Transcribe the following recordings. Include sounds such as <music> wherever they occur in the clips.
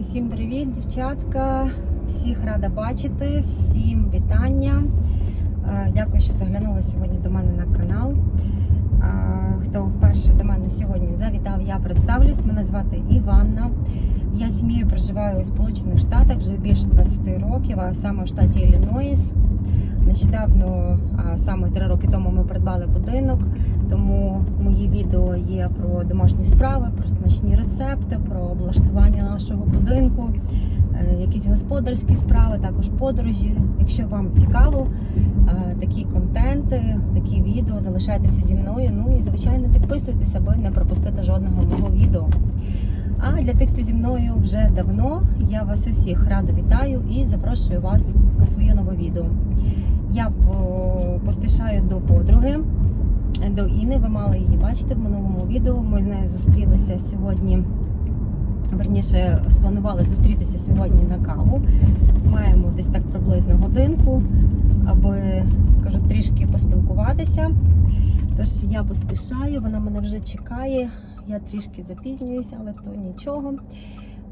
Усім привіт, дівчатка! Всіх рада бачити, всім вітання. Е, Дякую, що заглянули сьогодні до мене на канал. Е, Хто вперше до мене сьогодні завітав, я представлюсь. Мене звати Іванна. Я сім'єю проживаю у Сполучених Штатах вже більше 20 років, а саме в штаті Іллінойс. Нещодавно, саме три роки тому, ми придбали будинок, тому мої відео є про домашні справи, про смачні рецепти, про облаштування нашого будинку, е, якісь господарські справи, також подорожі. Якщо вам цікаво е, такі контенти, такі відео, залишайтеся зі мною. Ну і звичайно підписуйтесь, аби не пропустити жодного мого відео. А для тих, хто зі мною вже давно, я вас усіх радо вітаю і запрошую вас у своє нове відео. Я поспішаю до подруги, до Іни. Ви мали її бачити в минулому відео. Ми з нею зустрілися сьогодні. Верніше, спланували зустрітися сьогодні на каву. Маємо десь так приблизно годинку, аби кажу, трішки поспілкуватися. Тож я поспішаю, вона мене вже чекає. Я трішки запізнююся, але то нічого.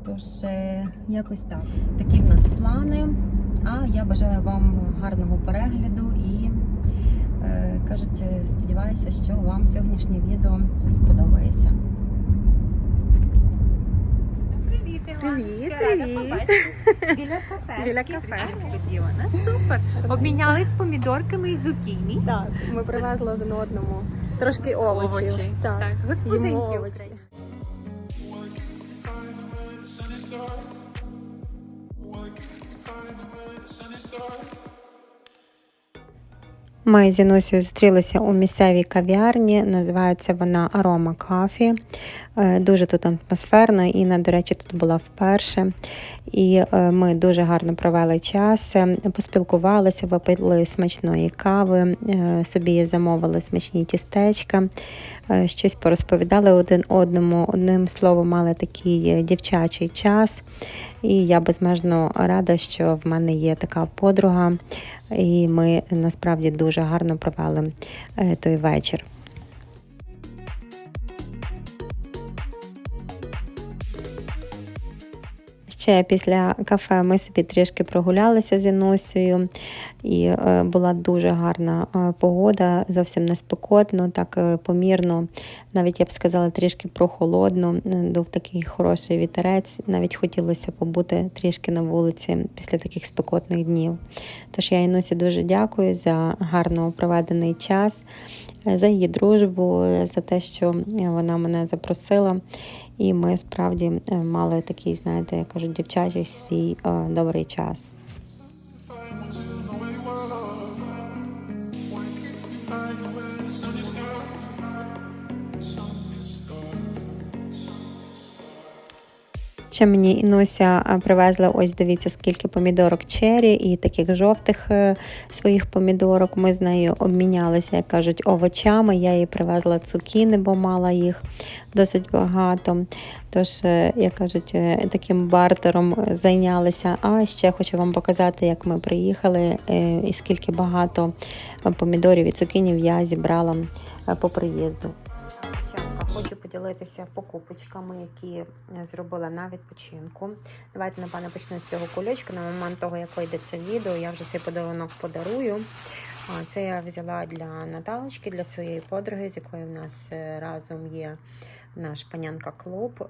Тож, е, якось так. Такі в нас плани. А я бажаю вам гарного перегляду е, кажуть, е, сподіваюся, що вам сьогоднішнє відео сподобається. Привіт, Привіт, рада привіт. Біля <laughs> кафешки. Біля кафешки. Несподівано. Супер. Обмінялись помідорками і зукіні. Так, ми привезли один одному трошки овочів. Овочі. Так, Так, господинки Ми зі Носію зустрілися у місцевій кав'ярні, називається вона Арома Кафі. Е, Дуже тут атмосферно. Інна, до речі, тут була вперше. І е, ми дуже гарно провели час, е, поспілкувалися, випили смачної кави, собі замовили смачні тістечка, щось порозповідали один одному. Одним словом, мали такий е, дівчачий час. І я безмежно рада, що в мене є така подруга, і ми насправді дуже гарно провели е, той вечір. Ще після кафе ми собі трішки прогулялися з Інусею, і е, була дуже гарна е, погода, зовсім не спекотно, так е, помірно. Навіть я б сказала, трішки прохолодно. Дув такий хороший вітерець. Навіть хотілося побути трішки на вулиці після таких спекотних днів. Тож я Інусі дуже дякую за гарно проведений час, за її дружбу, за те, що вона мене запросила. І ми справді е, мали такий, знаєте, я кажу, дівчачий свій е, добрий час. Ще мені Інуся привезла, ось дивіться, скільки помідорок чері і таких жовтих е, своїх помідорок. Ми з нею обмінялися, як кажуть, овочами. Я їй привезла цукіни, бо мала їх досить багато. Тож, е, як кажуть, е, таким бартером зайнялися. А ще хочу вам показати, як ми приїхали і скільки багато помідорів і цукінів я зібрала по приїзду. Хочу поділитися покупочками, які е, зробила на відпочинку. Давайте, напевно, почну з цього кульочка. На момент того, як вийде це відео, я вже цей подарунок подарую. Це я взяла для Наталочки, для своєї подруги, з якою в нас е, разом є наш панянка клуб.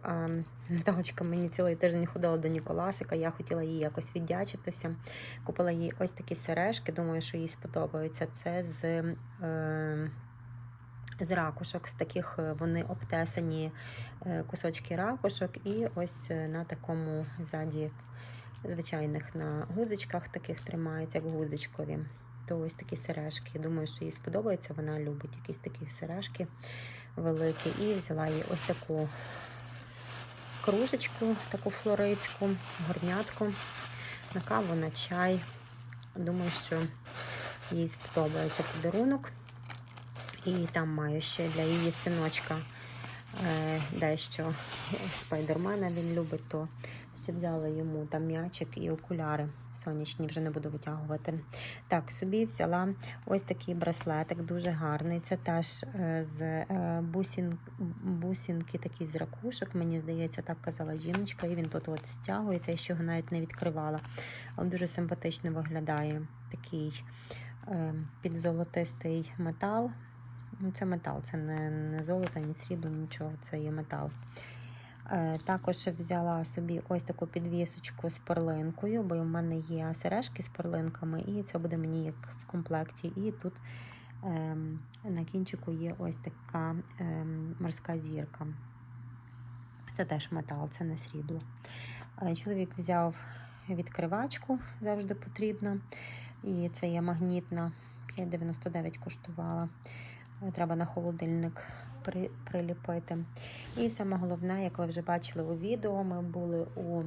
Наталочка мені цілий тиждень ходила до Ніколасика. Я хотіла їй якось віддячитися. Купила їй ось такі сережки. Думаю, що їй сподобаються. Це з. Е, з ракушок, з таких е, вони обтесані е, кусочки ракушок, і ось е, на такому ззаді звичайних на гудзичках таких тримаються, як гудзичкові. То ось такі сережки. Думаю, що їй сподобається. Вона любить якісь такі сережки великі. І взяла їй ось таку кружечку, таку флоридську, горнятку, на каву, на чай. Думаю, що їй сподобається подарунок. І там маю ще для її синочка е, дещо спайдермена він любить, то ще взяла йому там м'ячик і окуляри сонячні, вже не буду витягувати. Так, собі взяла ось такий браслетик, дуже гарний. Це теж е, з е, бусін, бусинки такі з ракушок. Мені здається, так казала жіночка, і він тут от стягується, я ще його навіть не відкривала. Але дуже симпатично виглядає такий підзолотистий метал. Ну, Це метал, це не, не золото, ні срібло, нічого, це є метал. Е, Також взяла собі ось таку підвісочку з перлинкою, бо в мене є сережки з перлинками, і це буде мені як в комплекті. І тут ем, на кінчику є ось така ем, морська зірка. Це теж метал, це не срібло. Е, Чоловік взяв відкривачку, завжди потрібна. І це є магнітна, 5,99 коштувала. Е, Треба на холодильник при, приліпити. І саме головне, як ви вже бачили у відео, ми були у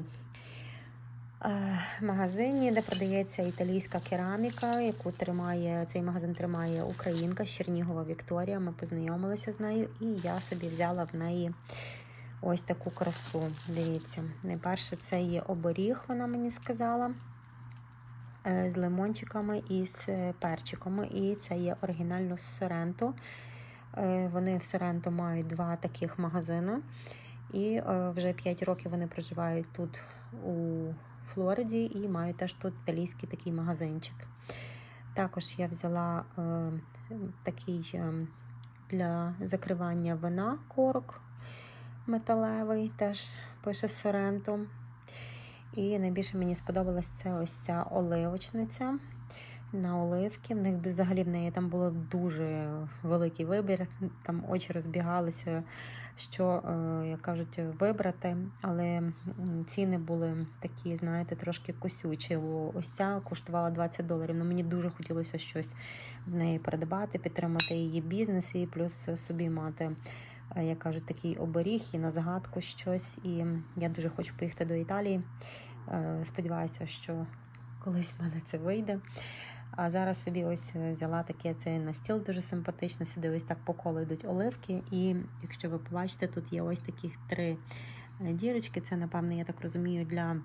е, магазині, де продається італійська кераміка, яку тримає цей магазин тримає українка Чернігова Вікторія. Ми познайомилися з нею, і я собі взяла в неї ось таку красу. Дивіться, найперше це є оберіг, вона мені сказала. Е, З лимончиками і з е, перчиками. І це є оригінально з Соренто. Е, Вони в Соренто мають два таких магазини. І вже 5 років вони проживають тут у Флориді і мають теж тут італійський такий магазинчик. Також я взяла е, такий е, для закривання вина корок металевий, теж пише Соренто. І найбільше мені сподобалась це ось ця оливочниця на оливки. В них взагалі в неї там було дуже великий вибір. Там очі розбігалися, що, е, як кажуть, вибрати. Але ціни були такі, знаєте, трошки косючі. Ось ця коштувала 20 доларів. Ну мені дуже хотілося щось в неї придбати, підтримати її бізнес і плюс собі мати. Е, Як кажуть, такий оберіг і на загадку щось. І я дуже хочу поїхати до Італії. Е, Сподіваюся, що колись в мене це вийде. А зараз собі ось е, взяла таке це на стіл дуже симпатично. Сюди ось так по колу йдуть оливки. І якщо ви побачите, тут є ось таких три дірочки. Це, напевно, я так розумію, для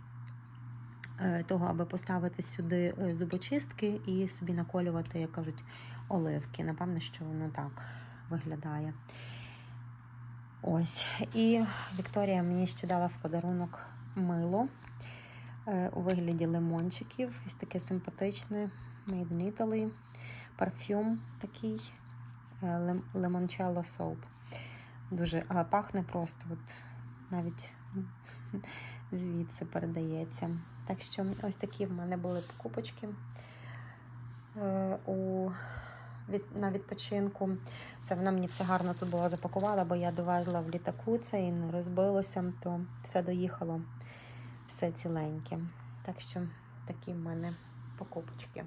того, аби поставити сюди зубочистки і собі наколювати, як кажуть, оливки. Напевно, що воно так виглядає. Ось. І Вікторія мені ще дала в подарунок мило е, у вигляді лимончиків. Ось таке симпатичне. Made in Italy. Парфюм такий е, Limoncello Soap. Дуже а, пахне просто, от навіть <laughs> звідси передається. Так що ось такі в мене були покупочки е, у, на відпочинку. Це вона мені все гарно тут було запакувала, бо я довезла в літаку це і не розбилося, то все доїхало, все ціленьке. Так що такі в мене покупочки.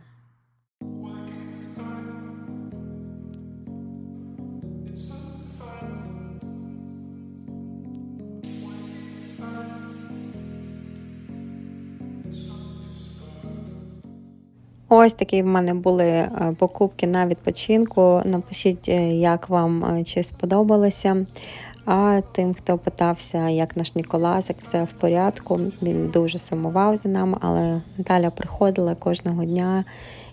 Ось такі в мене були е, покупки на відпочинку. Напишіть, е, як вам е, чи сподобалося. А тим, хто питався, як наш Ніколас, як все в порядку, він дуже сумував за нами, але Наталя приходила кожного дня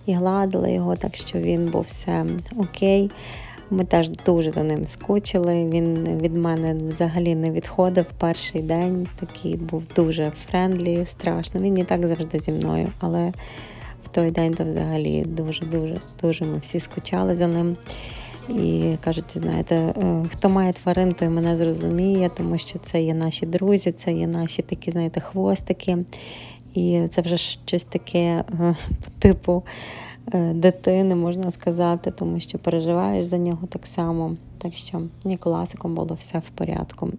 і гладила його, так що він був все окей. Ми теж дуже за ним скучили. Він від мене взагалі не відходив перший день. Такий був дуже френдлі, страшно. Він і так завжди зі мною, але в той день то взагалі дуже, дуже, ми всі скучали за ним. І кажуть, знаєте, е, хто має тварин, той мене зрозуміє, тому що це є наші друзі, це є наші такі, знаєте, хвостики. І це вже щось таке е, типу е, дитини, можна сказати, тому що переживаєш за нього так само. Так що Ніколасиком було все в порядку.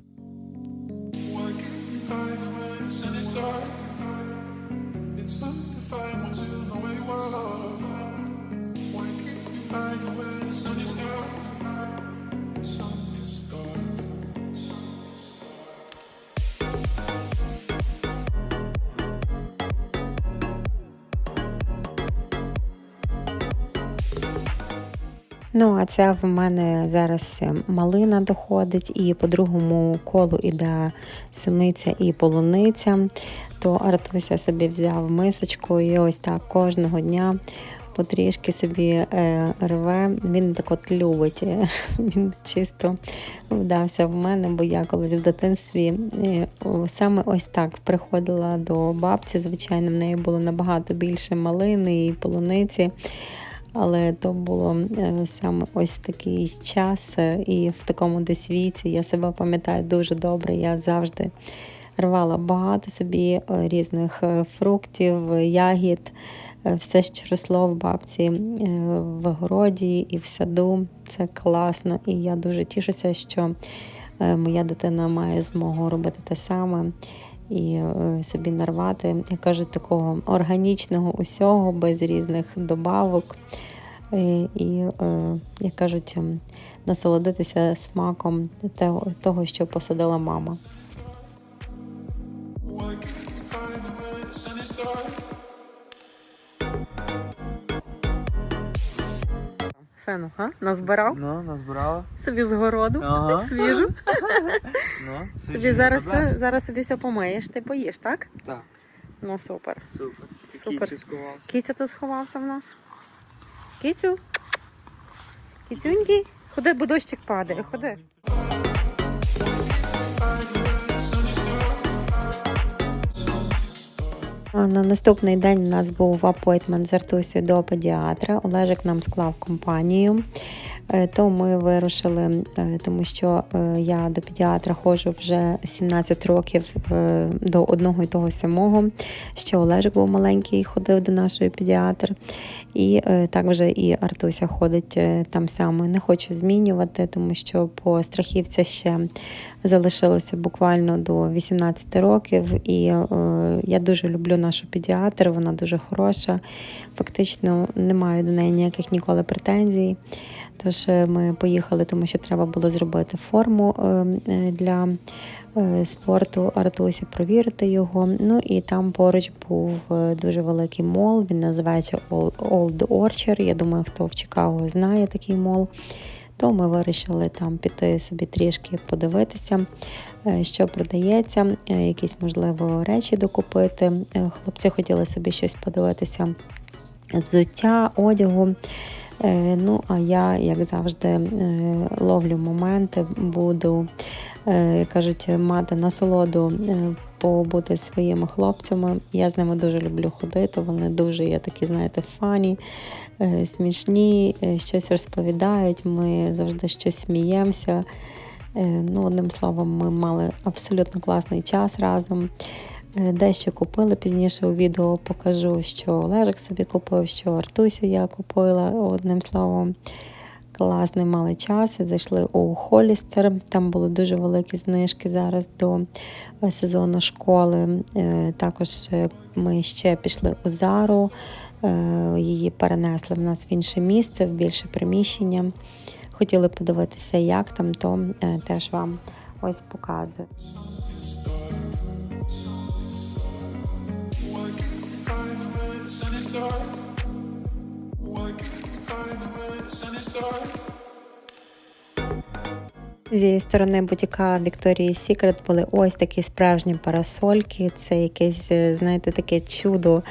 Ну, а це в мене зараз е, малина доходить, і по другому колу іде суниця і полуниця. То Артуся собі взяв мисочку і ось так кожного дня потрішки собі е, рве. Він так от любить. е, <laughs> Він чисто вдався в мене, бо я колись в дитинстві саме ось так приходила до бабці. Звичайно, в неї було набагато більше малини і полуниці. Але то було е, саме ось такий час, е, і в такому десь віці я себе пам'ятаю дуже добре. Я завжди рвала багато собі е, різних фруктів, ягід, все, що росло в бабці в городі і в саду. Це класно. І я дуже тішуся, що моя дитина має змогу робити те саме. І е, собі нарвати, як кажуть, такого органічного усього, без різних добавок. І, І, е, як кажуть, ем, насолодитися смаком того, того, що посадила мама. Сену, га? Назбирав Ну, назбирала. собі з городу Ага. <laughs> свіжу. <laughs> Ну, Собі зараз, все- зараз собі все помиєш, ти поїш, так? Так, Ну супер. супер. Супер. Сховався. Кіця тут сховався в нас. Кіцю. Кіцюнький. Ходи, бо дощик падає, ходи. На наступний день у нас був апойтмент з Артусю до педіатра. Олежик нам склав компанію. Е, То ми вирушили, е, тому що е, я до педіатра ходжу вже 17 років до одного і того самого. Ще Олежик був маленький ходив до нашої педіатр. І так вже і Артуся ходить там само. Не хочу змінювати, тому що по страхівця ще залишилося буквально до 18 років. І е, я дуже люблю нашу педіатр, вона дуже хороша. Фактично не маю до неї ніяких ніколи претензій. Тож е, ми поїхали, тому що треба було зробити форму е, для спорту Артусі, провірити його. Ну і там поруч був дуже великий мол. Він називається Old Orchard. Я думаю, хто в Чикаго знає такий мол. То ми вирішили там піти собі трішки подивитися, е, що продається, е, якісь можливо речі докупити. Е, Хлопці хотіли собі щось подивитися, взуття, одягу. Ну, а я, як завжди, ловлю моменти, буду, кажуть, мати насолоду побути зі своїми хлопцями. Я з ними дуже люблю ходити. Вони дуже є такі, знаєте, фані, е, смішні, е, щось розповідають. Ми завжди щось сміємося. Е, Ну, одним словом, ми мали абсолютно класний час разом. Дещо купили пізніше у відео покажу, що Олежик собі купив, що Артуся я купила. Одним словом, класний мали час. Зайшли у Холістер. Там були дуже великі знижки зараз до е, сезону школи. Е, Також е, ми ще пішли у Зару. Її перенесли в нас в інше місце, в більше приміщення. Хотіли подивитися, як там, то теж вам ось показую. Why Зі сторони бутіка Victoria's Secret були ось такі справжні парасольки. Це якесь, е, знаєте, таке чудо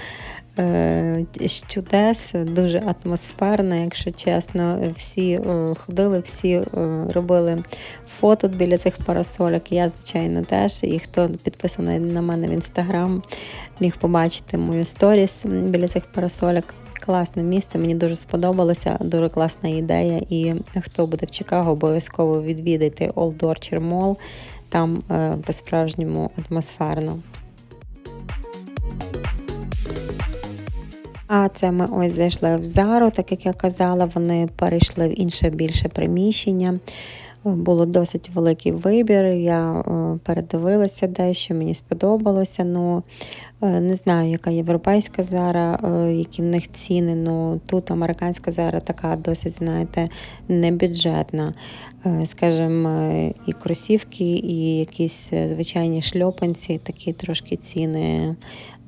е, з чудес, дуже атмосферне, якщо чесно. Всі е, ходили, всі робили фото біля цих парасольок. Я, звичайно, теж. І хто підписаний на мене в інстаграм, міг побачити мою сторіс біля цих парасольок. Класне місце, мені дуже сподобалося, дуже класна ідея. І хто буде в Чикаго, обов'язково відвідайте Old Orchard Mall. Там е, по-справжньому атмосферно. А це ми ось зайшли в Зару, так як я казала, вони перейшли в інше більше приміщення. Було досить великий вибір. Я е, передивилася дещо, мені сподобалося. Ну е, не знаю, яка європейська зара, е, які в них ціни. Ну тут американська зара така досить, знаєте, небюджетна. Скажімо, і кросівки, і якісь звичайні шльопанці, такі трошки ціни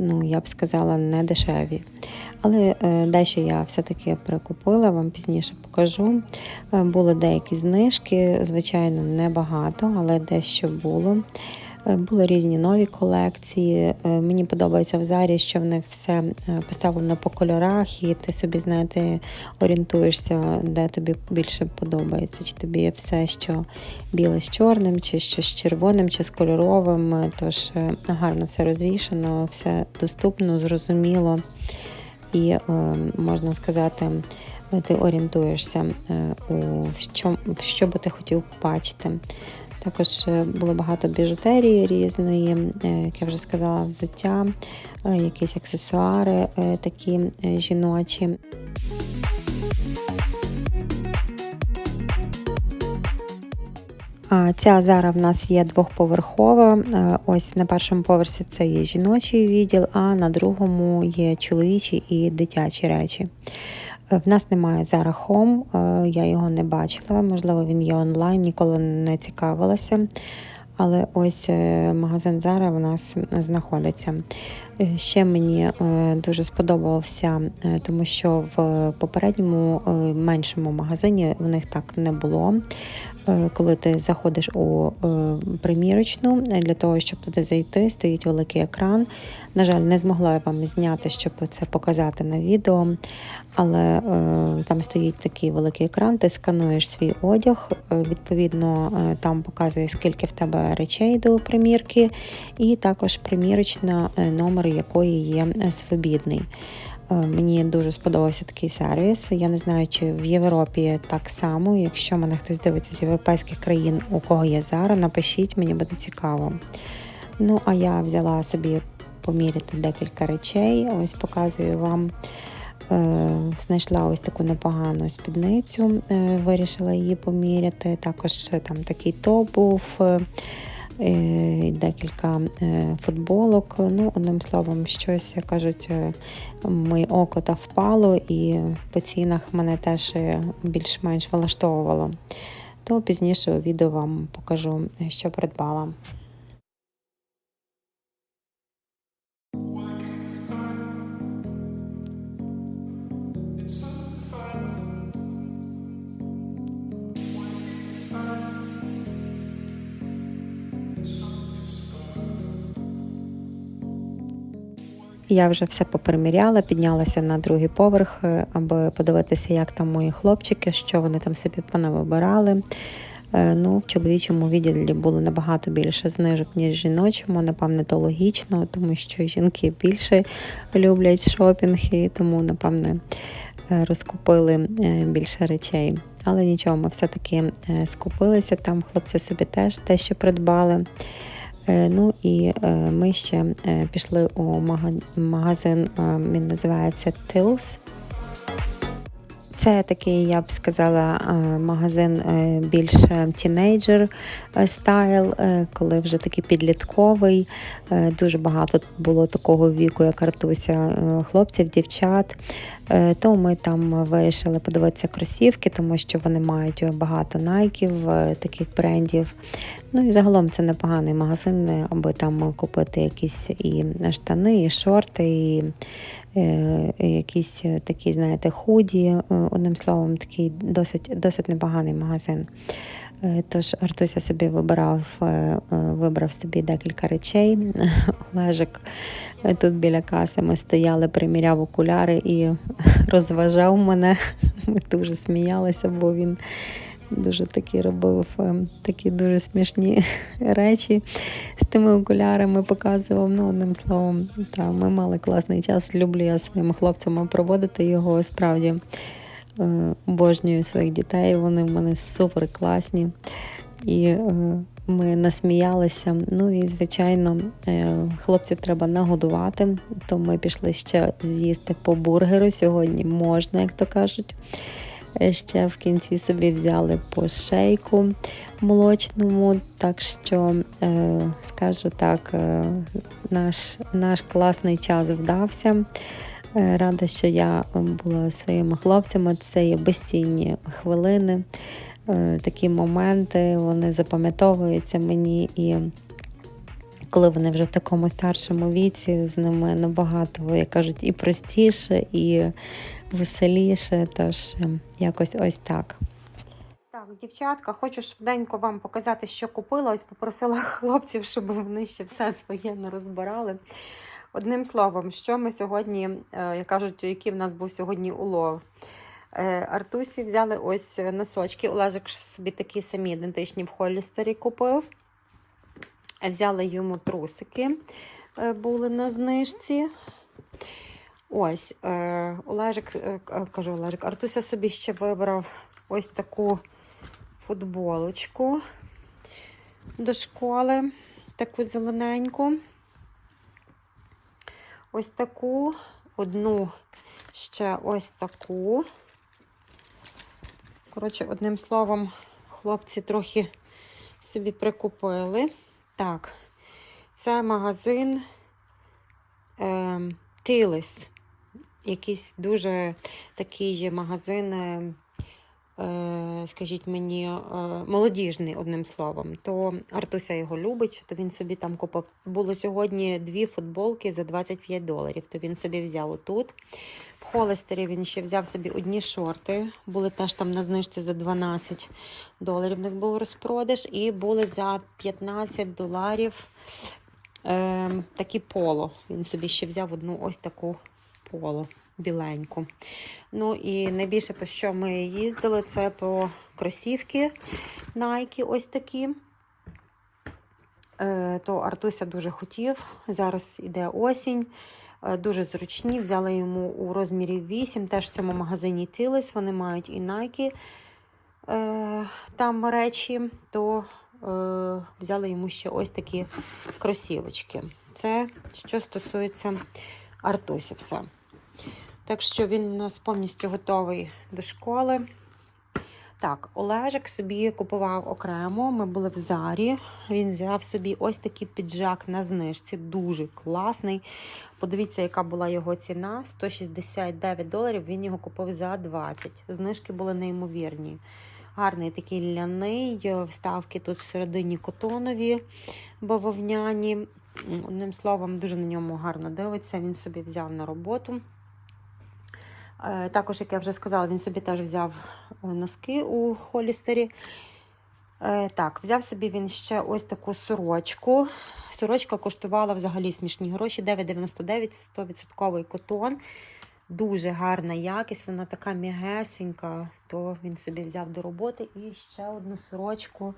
ну я б сказала, не дешеві. Але е, дещо я все-таки прикупила, вам пізніше покажу. Е, Були деякі знижки, звичайно, небагато, але дещо було. Е, Були різні нові колекції. Е, Мені подобається в зарі, що в них все е, поставлено по кольорах, і ти собі, знаєте, орієнтуєшся, де тобі більше подобається. Чи тобі все, що біле з чорним, чи що з червоним, чи з кольоровим. Тож гарно все розвішено, все доступно, зрозуміло. І можна сказати, ти орієнтуєшся у в що би ти хотів побачити. Також е, було багато біжутерії різної, е, як я вже сказала, взуття, е, якісь аксесуари такі жіночі. Ця зара в нас є двохповерхова. Ось на першому поверсі це є жіночий відділ, а на другому є чоловічі і дитячі речі. Е, В нас немає зараз Home, е, я його не бачила, можливо, він є онлайн, ніколи не цікавилася. Але ось е, магазин Зара в нас знаходиться. Ще мені дуже сподобався, тому що в попередньому меншому магазині в них так не було. Е, Коли ти заходиш у е, примірочну, е, для того, щоб туди зайти, стоїть великий екран. На жаль, не змогла я вам зняти, щоб це показати на відео. Але там стоїть такий великий екран, ти скануєш свій одяг. Відповідно, там показує, скільки в тебе речей до примірки, і також примірочна, номер якої є свобідний. Е, Мені дуже сподобався такий сервіс. Я не знаю, чи в Європі так само. Якщо мене хтось дивиться з європейських країн, у кого є зараз, напишіть, мені буде цікаво. Ну, а я взяла собі поміряти декілька речей. Ось показую вам. Е, Знайшла ось таку непогану спідницю, е, вирішила її поміряти. Також там такий топ був, декілька е, футболок. Ну, одним словом, щось, як кажуть, е, моє око та впало, і по цінах мене теж е, більш-менш влаштовувало. То пізніше у відео вам покажу, е, що придбала. Я вже все поприміряла, піднялася на другий поверх, е, аби подивитися, як там мої хлопчики, що вони там собі понавибирали. Е, Ну, в чоловічому відділі було набагато більше знижок, ніж жіночому. Напевне, то логічно, тому що жінки більше люблять шопінг, і тому, напевне, е, розкупили більше речей. Але нічого, ми все-таки скупилися там. Хлопці собі теж дещо придбали. Е, Ну і е, ми ще е, пішли у магазин, він називається Tills. Це такий, я б сказала, магазин більше тінейджер стайл, коли вже такий підлітковий. Дуже багато було такого віку, як Артуся, хлопців, дівчат. То ми там вирішили подивитися кросівки, тому що вони мають багато найків, таких брендів. Ну і загалом це непоганий магазин, аби там купити якісь і штани, і шорти, і е, якісь такі, знаєте, худі. Е, Одним словом, такий досить, досить непоганий магазин. Е, Тож Артуся собі вибирав, вибрав собі декілька речей. <laughs> Олежик тут біля каси ми стояли, приміряв окуляри і <laughs> розважав мене. <laughs> Ми дуже сміялися, бо він дуже такі робив е, такі дуже смішні <laughs> речі з тими окулярами показував. Ну, одним словом, та, ми мали класний час. Люблю я своїм хлопцям проводити його справді. Е, Обожнюю своїх дітей, вони в мене супер класні. І е, ми насміялися. Ну і, звичайно, хлопців треба нагодувати, то ми пішли ще з'їсти по бургеру. Сьогодні можна, як то кажуть. Ще в кінці собі взяли по шейку молочному. Так що, е, скажу так, е, наш, наш класний час вдався. Е, Рада, що я була своїми хлопцями. Це є безцінні хвилини, такі моменти, вони запам'ятовуються мені і коли вони вже в такому старшому віці, з ними набагато, як кажуть, і простіше, і веселіше. Тож ем, якось ось так. Так, дівчатка, хочу швиденько вам показати, що купила. Ось попросила <laughs> хлопців, щоб вони ще все своє не розбирали. Одним словом, що ми сьогодні, е, як кажуть, який в нас був сьогодні улов. Е, Артусі взяли ось носочки. Олежик собі такі самі ідентичні в Холлістері купив. Взяли йому трусики, е, були на знижці. Ось, е, Олежик, е, кажу Олежик, Артуся собі ще вибрав ось таку футболочку до школи, таку зелененьку. Ось таку, одну ще ось таку. Коротше, одним словом, хлопці трохи собі прикупили. Так, це магазин е, Тилис. Якийсь дуже такий магазин, е, е, скажіть мені, е, молодіжний, одним словом. То Артуся його любить, то він собі там купив. Було сьогодні дві футболки за 25 доларів, то він собі взяв отут. В Холестері він ще взяв собі одні шорти, були теж там на знижці за 12 доларів. Них був розпродаж, і були за 15 доларів е, такі поло. Він собі ще взяв одну ось таку поло біленьку. Ну і найбільше, по що ми їздили, це по кросівки Nike ось такі. Е, то Артуся дуже хотів. Зараз іде осінь. Е, Дуже зручні. Взяла йому у розмірі 8. Теж в цьому магазині Тилис. Вони мають і Nike е, там речі, то взяла йому ще ось такі кросівочки. Це що стосується Артусі, все. Так що він у нас повністю готовий до школи. Так, Олежик собі купував окремо. Ми були в Зарі. Він взяв собі ось такий піджак на знижці. Дуже класний. Подивіться, яка була його ціна: 169 доларів. Він його купив за 20. Знижки були неймовірні. Гарний такий ляний, вставки тут всередині котонові, бавовняні. Одним словом, дуже на ньому гарно дивиться. Він собі взяв на роботу. Е, Також, як я вже сказала, він собі теж взяв е, носки у Холістері. Е, Так, взяв собі він ще ось таку сорочку. Сорочка коштувала взагалі смішні гроші. 9,99, 100% котон. Дуже гарна якість, вона така м'ягесенька, то він собі взяв до роботи. І ще одну сорочку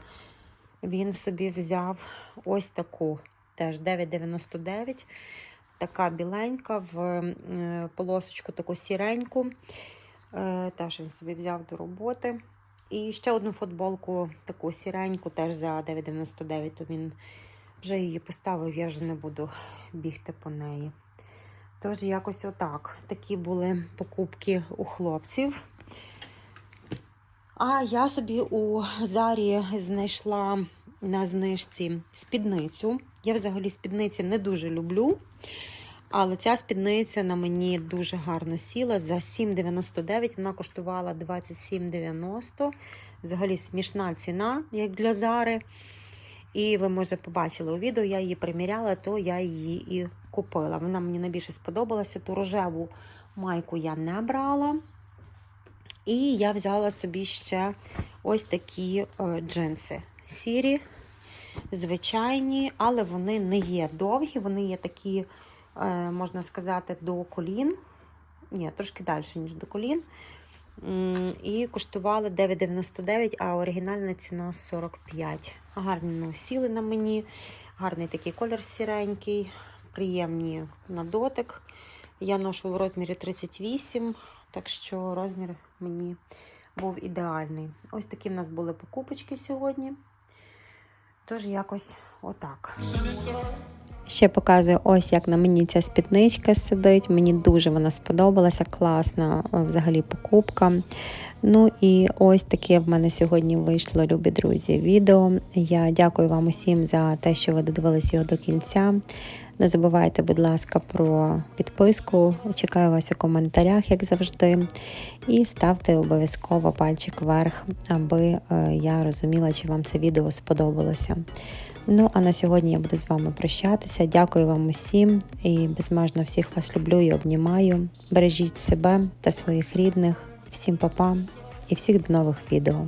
він собі взяв ось таку. Теж 9,99. Така біленька в е, полосочку таку сіреньку. Е, Теж він собі взяв до роботи. І ще одну футболку, таку сіреньку, теж за 9,99, то він вже її поставив, я вже не буду бігти по неї. Тож, якось отак. Такі були покупки у хлопців. А я собі у Зарі знайшла на знижці спідницю. Я взагалі спідниці не дуже люблю. Але ця спідниця на мені дуже гарно сіла. За 7,99 вона коштувала 27,90. Взагалі смішна ціна, як для Зари. І ви, може, побачили у відео, я її приміряла, то я її і купила. Вона мені найбільше сподобалася. Ту рожеву майку я не брала. І я взяла собі ще ось такі е, джинси. Сірі, звичайні, але вони не є довгі, вони є такі, можна сказати, до колін. Ні, трошки далі, ніж до колін. І коштували 9,99, а оригінальна ціна 45. Гарно сіли на мені. Гарний такий колір сіренький, приємні на дотик. Я ношу в розмірі 38, так що розмір мені був ідеальний. Ось такі в нас були покупочки сьогодні. Тож якось отак. Ще показую, ось як на мені ця спідничка сидить. Мені дуже вона сподобалася, класна е, взагалі покупка. Ну і ось таке в мене сьогодні вийшло, любі друзі, відео. Я дякую вам усім за те, що ви додивились його до кінця. Не забувайте, будь ласка, про підписку. Чекаю вас у коментарях, як завжди. І ставте обов'язково пальчик вверх, аби е, я розуміла, чи вам це відео сподобалося. Ну, а на сьогодні я буду з вами прощатися. Дякую вам усім і безмежно всіх вас люблю і обнімаю. Бережіть себе та своїх рідних. Всім па-па і всіх до нових відео.